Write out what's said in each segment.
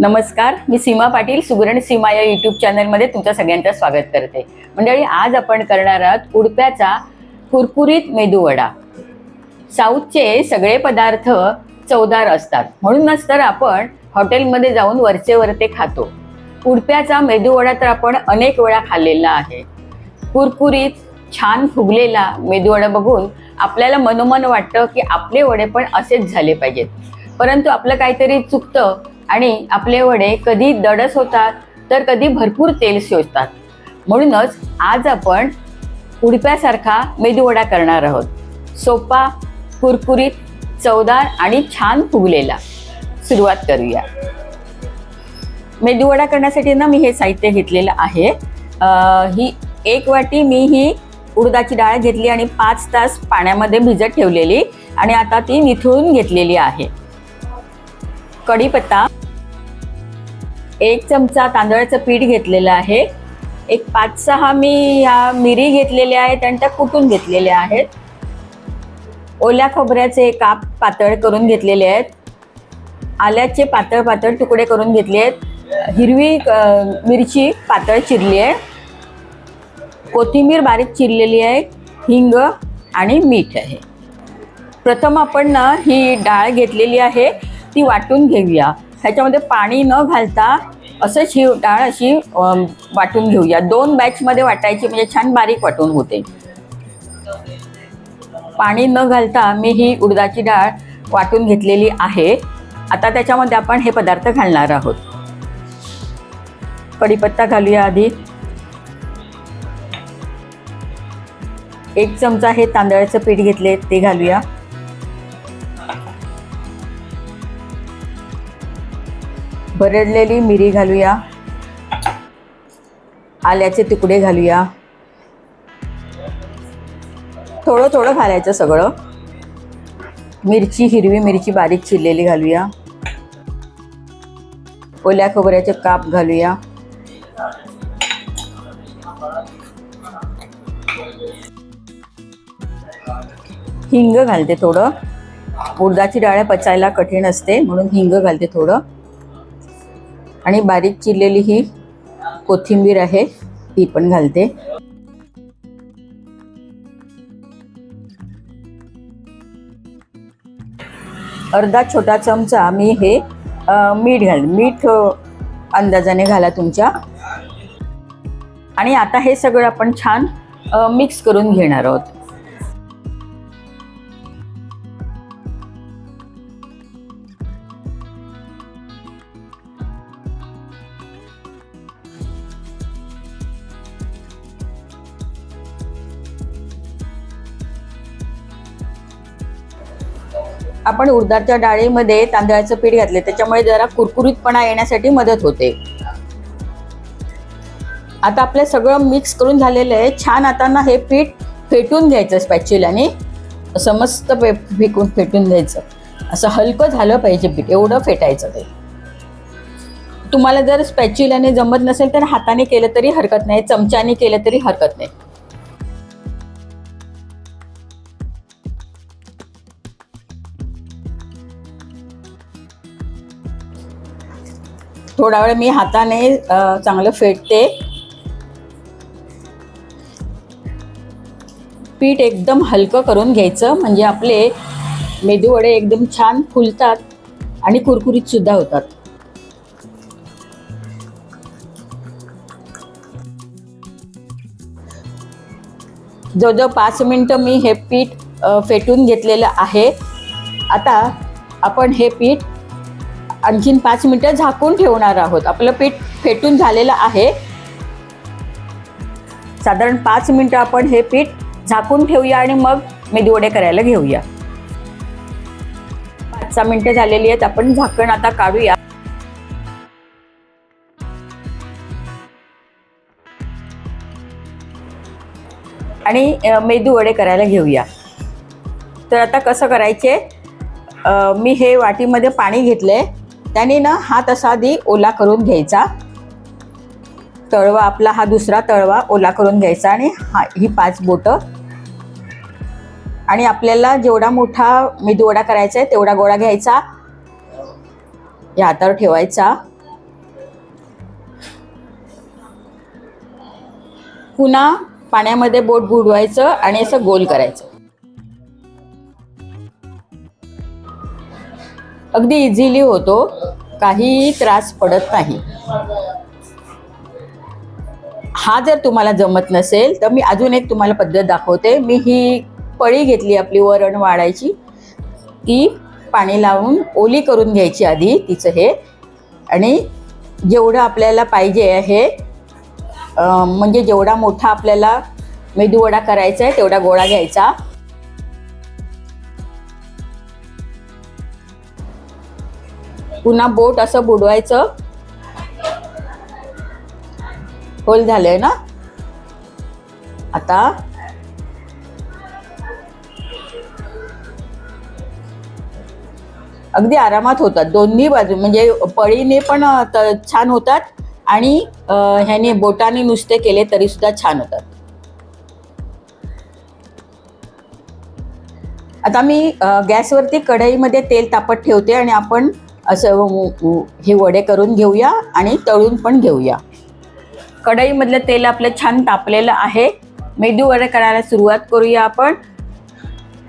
नमस्कार मी सीमा पाटील सुगरण सीमा या यूट्यूब चॅनलमध्ये तुमचं सगळ्यांचं स्वागत करते. मंडळी आज आपण करणार आहोत उडप्याचा कुरकुरीत मेदूवडा साऊथचे सगळे पदार्थ चवदार असतात. म्हणूनच तर आपण हॉटेलमध्ये जाऊन वरचे वरते खातो. उडप्याचा मेदूवडा तर आपण अनेक वेळा खाल्लेला आहे. कुरकुरीत छान फुगलेला मेदूवडा बघून आपल्याला मनोमन वाटतं की आपले वडे पण असेच झाले पाहिजेत. परंतु आपलं काहीतरी चुकतं आणि आपले वडे कधी दडस होतात तर कधी भरपूर तेल शोषतात म्हणूनच आज आपण उडप्यासारखा मेदूवडा करणार आहोत. सोपा कुरकुरीत चवदार आणि छान फुगलेला. सुरुवात करूया. मेदूवडा करण्यासाठी ना मी हे साहित्य घेतलेलं आहे. ही एक वाटी मी ही उडदाची डाळ घेतली आणि पाच तास पाण्यामध्ये भिजत ठेवलेली आणि आता ती निथळून घेतलेली आहे. कढीपत्ता एक चमचा तांदळाचं पीठ घेतलेलं आहे. एक पाच सहा मी ह्या मिरी घेतलेल्या आहेत आणि त्या कुटून घेतलेल्या आहेत. ओल्या खोबऱ्याचे काप पातळ करून घेतलेले आहेत. आल्याचे पातळ पातळ तुकडे करून घेतले आहेत. हिरवी मिरची पातळ चिरली आहे. कोथिंबीर बारीक चिरलेली आहे. हिंग आणि मीठ आहे. प्रथम आपण ना ही डाळ घेतलेली आहे. ती वाटून घेऊया. ह्याच्यामध्ये पाणी न घालता असंच ही डाळ अशी वाटून घेऊया. दोन बॅचमध्ये वाटायची म्हणजे छान बारीक वाटून होते. पाणी न घालता मी ही उडदाची डाळ वाटून घेतलेली आहे. आता त्याच्यामध्ये आपण हे पदार्थ घालणार आहोत. कढीपत्ता घालूया आधी. एक चमचा हे तांदळाचं पीठ घेतले ते घालूया. भरडलेली मिरी घालूया. आल्याचे तुकडे घालूया. थोडं थोडं घालायचं सगळं. मिरची हिरवी मिरची बारीक चिरलेली घालूया. ओल्या खोबऱ्याचे काप घालूया. हिंग घालते थोडं. उडदाची डाळ पचायला कठीण असते म्हणून हिंग घालते थोडं. आणि बारीक चिरलेली ही कोथिंबीर आहे ती पण घालते. अर्धा छोटा चमचा मी हे मीठ घाल मीठ अंदाजाने घाला तुमच्या. आणि आता हे सगळं आपण छान मिक्स करून घेणार आहोत. आपण उडदाच्या डाळीमध्ये तांदळाचं पीठ घातले त्याच्यामुळे जरा कुरकुरीतपणा येण्यासाठी मदत होते. आता आपलं सगळं मिक्स करून झालेलं आहे. छान आता ना हे पीठ फेटून घ्यायचं स्पॅच्युलाने असं मस्त पे फेकून फेटून घ्यायचं. असं हलकं झालं पाहिजे पीठ एवढं फेटायचं ते. तुम्हाला जर स्पॅच्युलाने जमत नसेल तर हाताने केलं तरी हरकत नाही चमच्याने केलं तरी हरकत नाही. थोडा वेळ मी हाताने चांगलं फेटते. पीठ एकदम हलकं करून घ्यायचं म्हणजे आपले मेदूवडे एकदम छान फुलतात आणि कुरकुरीत सुद्धा होतात. जवळजवळ पाच मिनटं मी हे पीठ फेटून घेतलेलं आहे. आता आपण हे पीठ आणखीन पाच मिनिटं झाकून ठेवणार आहोत. आपलं पीठ फेटून झालेलं आहे. साधारण पाच मिनिटं आपण हे पीठ झाकून ठेवूया आणि मग मेदूवडे करायला घेऊया. पाच सहा मिनिटं झालेली आहेत आपण झाकण आता काढूया. आणि मेदू वडे करायला घेऊया. तर आता कसं करायचे? मी हे वाटीमध्ये पाणी घेतलंय. त्याने ना हा तसा आधी ओला करून घ्यायचा. तळवा आपला हा दुसरा तळवा ओला करून घ्यायचा आणि हा ही पाच बोटं. आणि आपल्याला जेवढा मोठा मेदूवडा करायचा आहे तेवढा गोळा घ्यायचा. या हातावर ठेवायचा. पुन्हा पाण्यामध्ये बोट बुडवायचं आणि असं गोल करायचं. अगदी इझिली होतो. काही त्रास पडत नाही. हा जर तुम्हाला जमत नसेल तर मी अजून एक तुम्हाला पद्धत दाखवते. मी ही पळी घेतली आपली वरण वाढायची. ती पाणी लावून ओली करून घ्यायची आधी तिचं हे. आणि जेवढं आपल्याला पाहिजे आहे म्हणजे जेवढा मोठा आपल्याला मेदूवडा करायचा आहे तेवढा गोळा घ्यायचा. पुन्हा बोट असं बुडवायचं. होल झालंय ना? आता. अगदी आरामात होतात. दोन्ही बाजू म्हणजे पळीने पण छान होतात आणि ह्याने बोटाने नुसते केले तरी सुद्धा छान होतात. आता मी गॅसवरती कढईमध्ये तेल तापत ठेवते आणि आपण असं हे वडे करून घेऊया आणि तळून पण घेऊया. कढईमधलं तेल आपलं छान तापलेलं आहे. मेदू वडे करायला सुरुवात करूया आपण.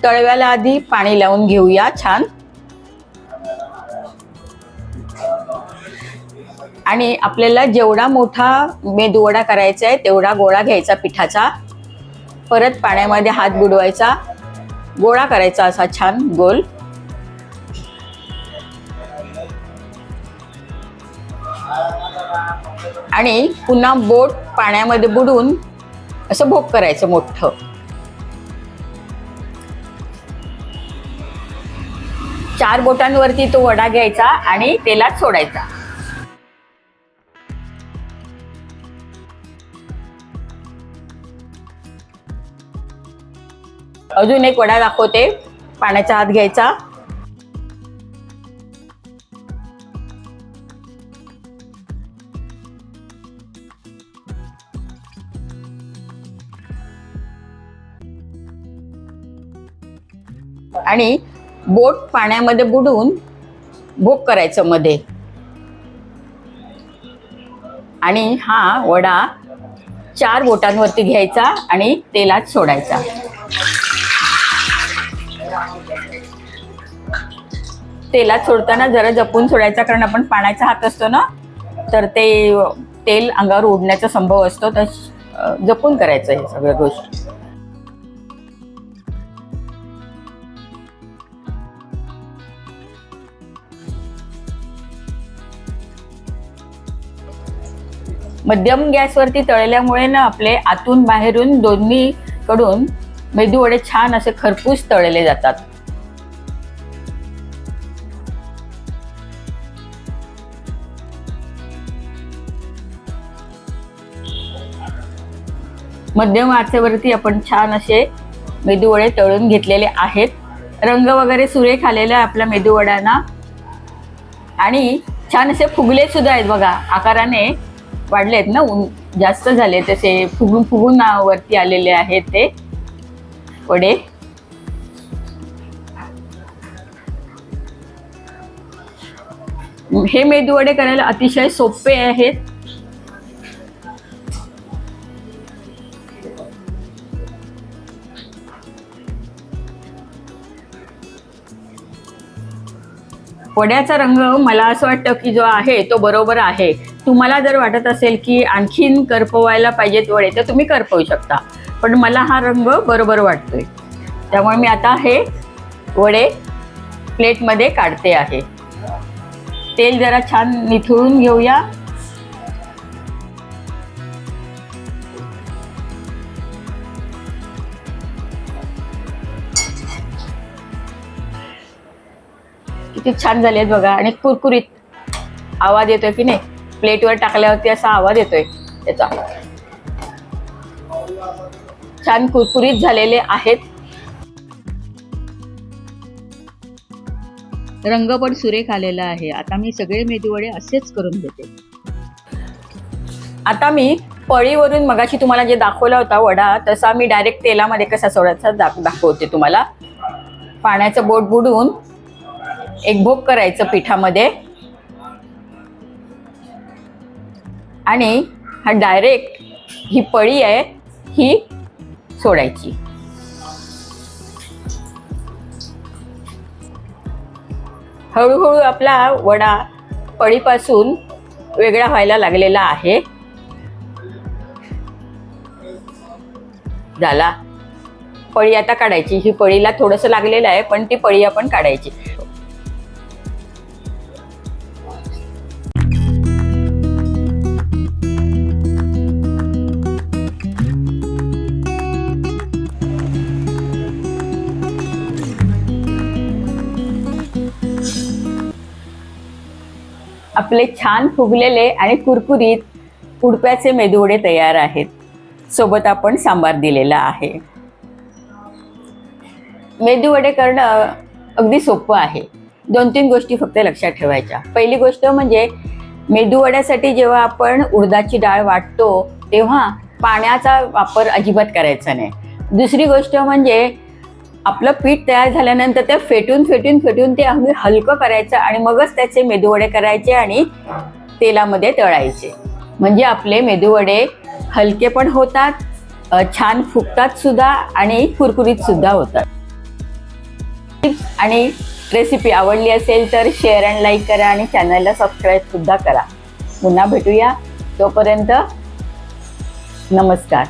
तळव्याला आधी पाणी लावून घेऊया छान. आणि आपल्याला जेवढा मोठा मेदूवडा करायचा आहे तेवढा गोळा घ्यायचा पिठाचा. परत पाण्यामध्ये हात बुडवायचा. गोळा करायचा असा छान गोल. आणि पुन्हा बोट पाण्यामध्ये बुडून असं भोग करायचं मोठं. चार बोटांवरती तो वडा घ्यायचा आणि तेलात सोडायचा. अजून एक वडा दाखवते. पाण्याचा हात घ्यायचा. आणि बोट पाण्यामध्ये बुडून भोग करायचं मध्ये. आणि हा वडा चार बोटांवरती घ्यायचा आणि तेलात सोडायचा. तेलात सोडताना जरा जपून सोडायचा कारण आपण पाण्याचा हात असतो ना तर ते तेल अंगावर उडण्याचा संभव असतो. तर जपून करायचं हे सगळ्या गोष्टी. मध्यम गॅसवरती तळल्यामुळे ना आपले आतून बाहेरून दोन्ही कडून छान असे खरपूस तळले जातात. मध्यम आचेवरती आपण छान असे मेदूवडे तळून घेतलेले आहेत. रंग वगैरे सुरेख आलेला आहे आपल्या मेदूवड्यांना आणि छान असे फुगले सुद्धा आहेत बघा आकाराने. वाढलेत ना ऊन जास्त झाले तसे फुगून फुगून वरती आलेले आहेत ते. वडे. हे मेदू वडे करायला अतिशय सोपे आहेत. वड्याचा रंग मला असं वाटतं की जो आहे तो बरोबर आहे. तुम्हाला जर वाटत असेल की आणखीन करपवायला पाहिजेत वडे तर तुम्ही करपवू शकता. पण मला हा रंग बरोबर वाटतोय. त्यामुळे मी आता हे वडे प्लेटमध्ये काढते आहे. तेल जरा छान निथळून घेऊया. किती छान झाले आहेत बघा. आणि कुरकुरीत आवाज येतोय की नाही? प्लेटवर टाकल्यावरती असा आवाज येतोय त्याचा. छान कुरकुरीत झालेले आहेत. रंग पण सुरेख आलेला आहे. आता मी सगळे मेदूवडे असेच करून देते. आता मी पळीवरून मगाशी तुम्हाला जे दाखवला होता वडा तसा मी डायरेक्ट तेलामध्ये कसा सोडायचा दाख दाखवते तुम्हाला. पाण्याचं बोट बुडवून एक भोग करायचं पिठामध्ये. आणि हा डायरेक्ट ही पळी आहे ही सोडायची. हळूहळू आपला वडा पळीपासून वेगळा व्हायला लागलेला आहे. झाला. पळी आता काढायची. ही पळीला थोडंसं लागलेलं आहे पण ती पळी आपण काढायची. आपले छान फुगलेले आणि कुरकुरीत उडप्याचे मेदूवडे तयार आहेत. सोबत आपण सांबार दिलेला आहे. मेदूवडे करणं अगदी सोपं आहे. दोन तीन गोष्टी फक्त लक्षात ठेवायच्या. पहिली गोष्ट म्हणजे मेदूवड्यासाठी जेव्हा आपण उडदाची डाळ वाटतो तेव्हा पाण्याचा वापर अजिबात करायचा नाही. दुसरी गोष्ट म्हणजे आपलं पीठ तयार झाल्यानंतर ते फेटून फेटून फेटून ते अगदी हलकं करायचं आणि मगच त्याचे मेदूवडे करायचे आणि तेलामध्ये तळायचे. म्हणजे आपले मेदूवडे हलके पण होतात छान फुगतात सुद्धा आणि कुरकुरीत सुद्धा होतात. टिप्स आणि रेसिपी आवडली असेल तर शेअर अँड लाईक करा आणि चॅनलला सबस्क्राईब सुद्धा करा. पुन्हा भेटूया. तोपर्यंत नमस्कार.